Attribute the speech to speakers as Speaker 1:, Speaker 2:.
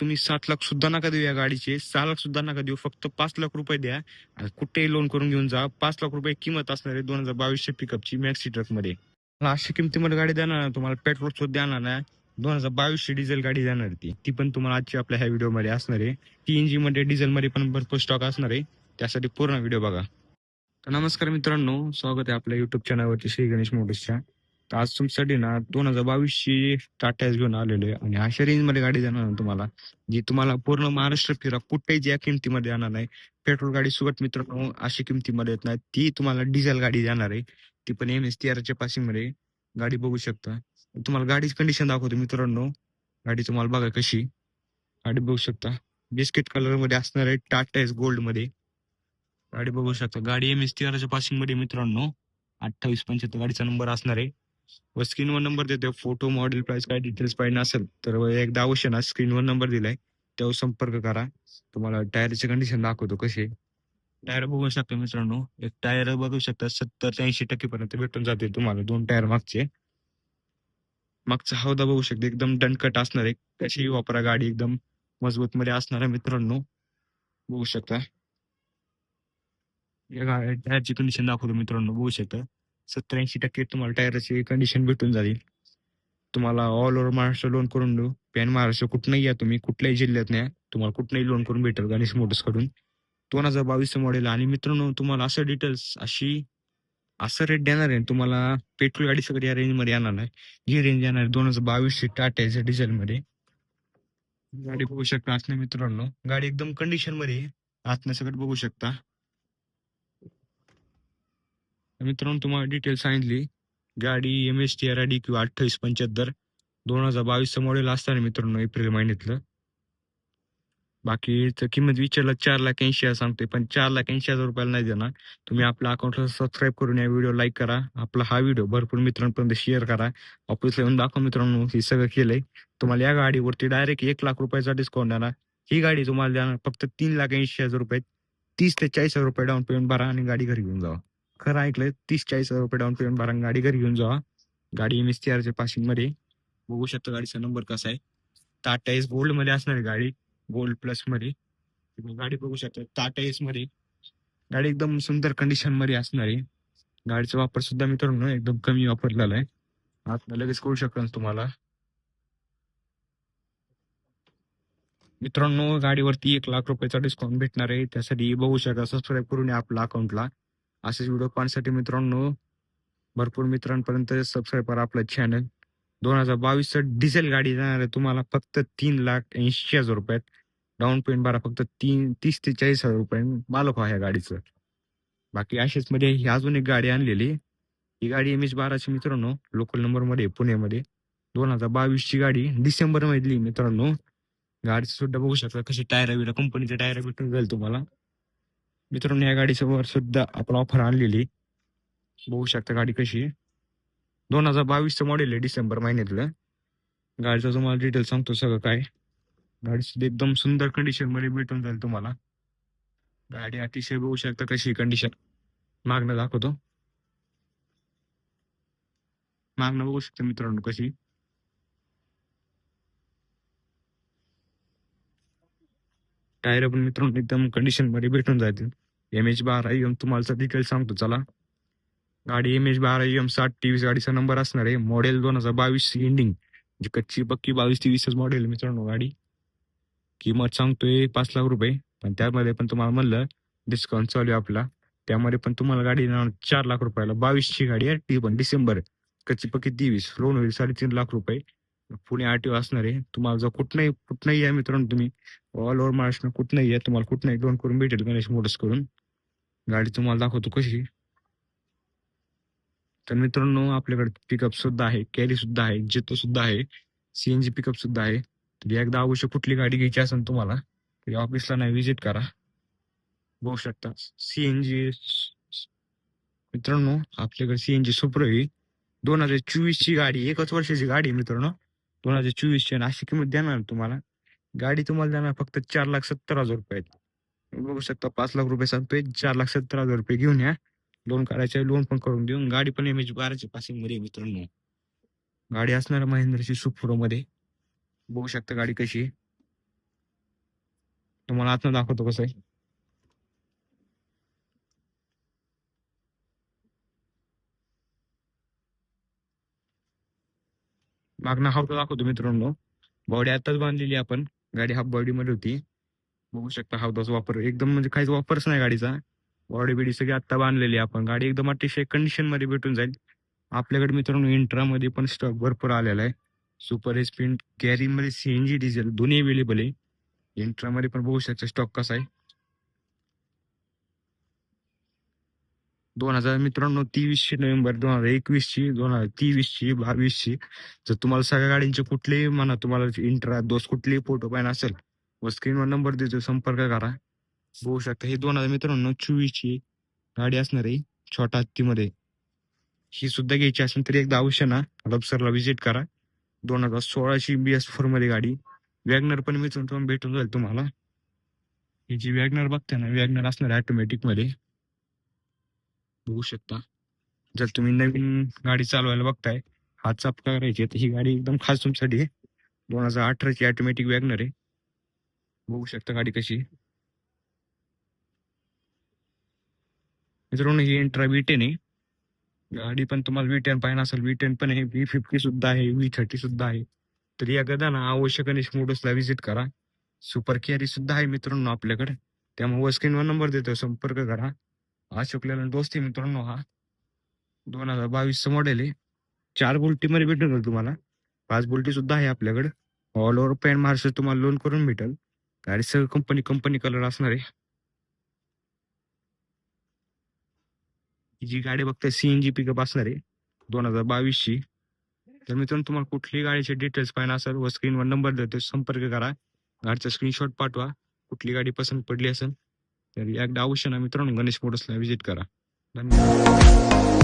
Speaker 1: तुम्ही सात लाख सुद्धा नका देऊ या गाडीचे. सहा लाख सुद्धा नका देऊ. फक्त पाच लाख रुपये द्या. आणि कुठेही लोन करून घेऊन जा. पाच लाख रुपये किंमत असणार आहे दोन हजार बावीसशे पिकअपची मॅक्सी ट्रकमध्ये. किमतीमध्ये गाडी देणार ना तुम्हाला पेट्रोल सुद्धा देणार नाही. दोन हजार बावीसशे डिझेल गाडी जाणार ती. ती पण तुम्हाला आजची आपल्या ह्या व्हिडिओमध्ये असणार आहे. ती एनमध्ये डिझेल मध्ये पण भरपूर स्टॉक असणार आहे. त्यासाठी पूर्ण व्हिडिओ बघा. तर नमस्कार मित्रांनो. स्वागत आहे आपल्या युट्यूब चॅनलवरती श्री गणेश मोटर्सच्या. आज तुमच्यासाठी ना दोन हजार बावीसची टाटा एस घेऊन आलेलो आहे. आणि अशा रेंजमध्ये गाडी देणार ना तुम्हाला जी तुम्हाला पूर्ण महाराष्ट्र फिरा कुठेही या किमतीमध्ये येणार नाही. पेट्रोल गाडी सुगट मित्रांनो अशी किमतीमध्ये येत नाही. ती तुम्हाला डिझेल गाडी देणार आहे. ती पण एम एस टी आरच्या पासिंगमध्ये गाडी बघू शकता. तुम्हाला गाडीची कंडिशन दाखवतो मित्रांनो. गाडी तुम्हाला बघा कशी. गाडी बघू शकता. बिस्किट कलरमध्ये असणार आहे टाटा एस गोल्डमध्ये. गाडी बघू शकता. गाडी एम एस टी आरच्या पासिंगमध्ये मित्रांनो. अठ्ठावीस पंच्याहत्तर गाडीचा नंबर असणार आहे. व स्क्रीनवर नंबर देतो फोटो मॉडेल प्राइस काय डिटेल्स पाहिजे असेल तर एकदा अवश्य ना स्क्रीनवर नंबर दिलाय. त्यावर संपर्क करा. तुम्हाला टायरची कंडिशन दाखवतो कशी टायर बघू शकता मित्रांनो. एक टायर बघू शकता. सत्तर ते ऐंशी टक्के पर्यंत भेटून जाते तुम्हाला. दोन टायर मागचे. मागचा हौदा बघू शकते. एकदम दणकट असणार. आहे कशी वापरा गाडी. एकदम मजबूत मध्ये असणार आहे मित्रांनो. बघू शकता. या गा- टायरची कंडिशन दाखवतो मित्रांनो. बघू शकता. सत्तर ऐंशी टक्के तुम्हाला टायरची कंडिशन भेटून जाईल तुम्हाला ऑल ओव्हर महाराष्ट्र लोन करून देऊ. पॅन महाराष्ट्र कुठनंही या तुम्ही कुठल्याही जिल्ह्यात नाही तुम्हाला कुठनंही लोन करून भेटेल गणेश मोटर्सकडून. दोन हजार बावीस मॉडेल आणि मित्रांनो तुम्हाला असं डिटेल्स अशी असं रेट देणार आहे. तुम्हाला पेट्रोल गाडी सगळी या रेंजमध्ये येणार नाही. जी रेंज येणार आहे दोन हजार बावीस ची टाटा डिझेल मध्ये. गाडी बघू शकता आतनं मित्रांनो. गाडी एकदम कंडिशनमध्ये आहे. आतनं सगळं बघू शकता. मित्रांनो तुम्हाला डिटेल सांगितली. गाडी M S T R I D किंवा अठ्ठावीस पंच्याहत्तर दोन हजार बावीसचं मॉडेल असणार मित्रांनो एप्रिल महिन्यातलं. बाकीचं किंमत विचारला चार लाख ऐंशी हजार सांगतोय पण चार लाख ऐंशी हजार रुपयाला नाही देणार. तुम्ही आपल्या अकाउंटला सबस्क्राईब करून या व्हिडिओ लाईक करा. आपला हा व्हिडिओ भरपूर मित्रांपर्यंत शेअर करा. ऑफिसला येऊन दाखवा मित्रांनो हे सगळं केलंय. तुम्हाला या गाडीवरती डायरेक्ट एक लाख रुपयाचा डिस्काउंट देणार. ही गाडी तुम्हाला देणार फक्त तीन लाख ऐंशी हजार रुपये. तीस ते चाळीस हजार रुपये डाऊन पेमेंट भरा आणि गाडी घरी घेऊन जावा. खरं ऐकलंय तीस चाळीस हजार रुपये डाऊन पेमेंट भरा गाडी घरी घेऊन जावा. गाडी एम एस टी आरच्या पासिंगमध्ये बघू शकता गाडीचा नंबर कसा आहे. टाटा एस गोल्डमध्ये असणार आहे गाडी. गोल्ड प्लसमध्ये. गाडी बघू शकता. टाटा एसमध्ये. गाडी एकदम सुंदर कंडिशनमध्ये असणार आहे. गाडीचा वापर सुद्धा मित्रांनो एकदम कमी वापरलेला आहे. आता लगेच कळू शकतो तुम्हाला. मित्रांनो गाडीवरती एक लाख रुपयाचा डिस्काउंट भेटणार आहे. त्यासाठी बघू शकता सबस्क्राईब करून आपल्या अकाउंटला असेच व्हिडिओ पाहण्यासाठी मित्रांनो भरपूर मित्रांपर्यंत सबस्क्राईब करा आपलं चॅनल दोन हजार बावीस डिझेल गाडी जाणार आहे तुम्हाला फक्त तीन लाख ऐंशी हजार रुपयात डाऊन पेमेंट भरा फक्त तीन तीस ते चाळीस हजार रुपये मालक व्हा ह्या गाडीचं. बाकी असेच मध्ये ही अजून एक गाडी आणलेली. ही गाडी एम एच बाराची मित्रांनो लोकल नंबरमध्ये पुण्यामध्ये. दोन हजार बावीस ची गाडी डिसेंबर मधली मित्रांनो. गाडी सुद्धा बघू शकता कशी टायर बिर कंपनीचे टायर भेटून जाईल तुम्हाला. मित्रांनो या गाडीच्या वर सुद्धा आपण ऑफर आणलेली. बघू शकता गाडी कशी आहे. दोन हजार बावीसचं मॉडेल आहे डिसेंबर महिन्यातलं. गाडीचं तुम्हाला डिटेल सांगतो सगळं काय. गाडी सुद्धा एकदम सुंदर कंडिशनमध्ये भेटून जाईल तुम्हाला. गाडी अतिशय बघू शकता कशी कंडिशन मागणं दाखवतो. मागणं बघू शकता मित्रांनो कशी टायर पण मित्रांनो एकदम कंडिशनमध्ये भेटून जातील. एम एच बारा एम तुम्हाला डिटेल सांगतो चला. गाडी एम एच बारा एम साठ तेवीस गाडीचा नंबर असणार आहे. मॉडेल दोन हजार बावीस एंडिंग जी म्हणजे कच्ची पक्की बावीस तेवीसच मॉडेल मित्रांनो गाडी. किंमत सांगतोय पाच लाख रुपये. पण त्यामध्ये पण तुम्हाला म्हणलं डिस्काउंट चालू आहे आपला. त्यामध्ये पण तुम्हाला गाडी चार लाख रुपयाला. बावीसची गाडी आहे ती पण डिसेंबर. कच्ची पक्की तेवीस. लोन होईल साडेतीन लाख रुपये. पुणे आर टी असणार आहे तुम्हाला जर कुठनंही कुठनंही या मित्रांनो तुम्ही ऑल ओव्हर महाराष्ट्र कुठनंही या तुम्हाला कुठनंही लोन करून भेटेल गणेश मोटर्स करून. गाडी तुम्हाला दाखवतो कशी. तर मित्रांनो आपल्याकडे पिकअप सुद्धा आहे कॅरी सुद्धा आहे जेतो सुद्धा आहे सीएनजी पिकअप सुद्धा आहे. तर एकदा आवश्यक कुठली गाडी घ्यायची असेल तुम्हाला तरी ऑफिसला नाही व्हिजिट करा. बघू शकता सीएनजी मित्रांनो आपल्याकडे सीएनजी सुप्र आहे दोन हजार चोवीस ची गाडी एकच वर्षाची गाडी आहे मित्रांनो. दोन हजार चोवीस ची अशी किंमत देणार तुम्हाला. गाडी तुम्हाला देणार फक्त चार लाख सत्तर हजार रुपये बघू शकता पाच लाख रुपये सांगतोय चार लाख सत्तर हजार रुपये घेऊन या. लोन करायचे लोन पण करून देऊन गाडी पण एम एच बाराची पासिंगमध्ये मित्रांनो. गाडी असणार महिंद्राची सुप्रो मध्ये. बघू शकता गाडी कशी आहे. तुम्हाला आतनं दाखवतो कसं आहे. मागणं हाफ दाखवतो मित्रांनो. बॉडी आताच बांधलेली आपण. गाडी हाफ बॉडी मध्ये होती. बघू शकता हावदाचा वापर. एकदम म्हणजे काहीच वापरच नाही गाडीचा. बॉडी बिडी सगळी आत्ता बांधलेली आहे आपण. गाडी एकदम अतिशय कंडिशनमध्ये भेटून जाईल. आपल्याकडे मित्रांनो इंट्रा मध्ये पण स्टॉक भरपूर आलेला आहे. सुपर स्पिन कॅरी मध्ये सीएनजी डिझेल दोन्ही अवेलेबल आहे. इंट्रा मध्ये पण बघू शकता स्टॉक कसा आहे. दोन हजार मित्रांनो तेवीसशे नोव्हेंबर दोन हजार एकवीस ची दोन हजार तेवीस ची बावीस ची जर तुम्हाला सगळ्या गाडींचे कुठलेही म्हणा तुम्हाला इंटर दोस्त कुठलेही फोटो पाहिजे असेल व स्क्रीनवर नंबर देतो संपर्क करा. बघू शकता हे दोन हजार मित्रांनो चोवीस ची गाडी असणार आहे छोटा हत्तीमध्ये. ही सुद्धा घ्यायची असेल तरी एकदा अवश्य ना रबसरला व्हिजिट करा. दोन हजार सोळाची बी एस फोरमध्ये गाडी. वॅगनर पण मित्रांनो तुम्हाला भेटून जाईल तुम्हाला. ही जी वॅगनर बघते ना वॅगनर असणार आहे ऑटोमॅटिकमध्ये. बघू शकता. जर तुम्ही नवीन गाडी चालवायला बघताय हात चाप करायची तर ही गाडी एकदम खास तुमच्यासाठी आहे. दोन हजार अठराची ऑटोमॅटिक वॅगनर आहे. बघू शकता गाडी कशी मित्रांनो ही इंट्रा व्ही टेन आहे. गाडी पण तुम्हाला व्ही टेन पाहिजे असेल व्ही टेन पण आहे. व्ही फिफ्टी सुद्धा आहे व्ही थर्टी सुद्धा आहे. तर या गदा ना आवश्यक गणेश मोडसला व्हिजिट करा. सुपर कॅरी सुद्धा आहे मित्रांनो आपल्याकडे. त्यामुळे स्क्रीनवर नंबर देतो संपर्क करा. अशोक लेलंड दोस्ती मित्रांनो हा. दोन हजार बावीसचं मॉडेल आहे. चार बोल्टी मध्ये भेटून जाईल तुम्हाला. पाच बोल्टी सुद्धा आहे आपल्याकडे. ऑल ओव्हर पॅन मार्शल तुम्हाला लोन करून भेटेल. गाडी सगळं कंपनी कंपनी कलर असणार आहे. जी गाडी बघताय सीएनजी पिकअप असणार आहे. दोन हजार बावीसची. तर मित्रांनो तुम्हाला कुठलीही गाडीचे डिटेल्स पाहिजे असेल व स्क्रीनवर नंबर देतो संपर्क करा. गाडीचा स्क्रीनशॉट पाठवा. कुठली गाडी पसंत पडली असेल तर एकदा अवश्य ना मित्रांनो गणेश फोटोसला व्हिजिट करा. धन्यवाद.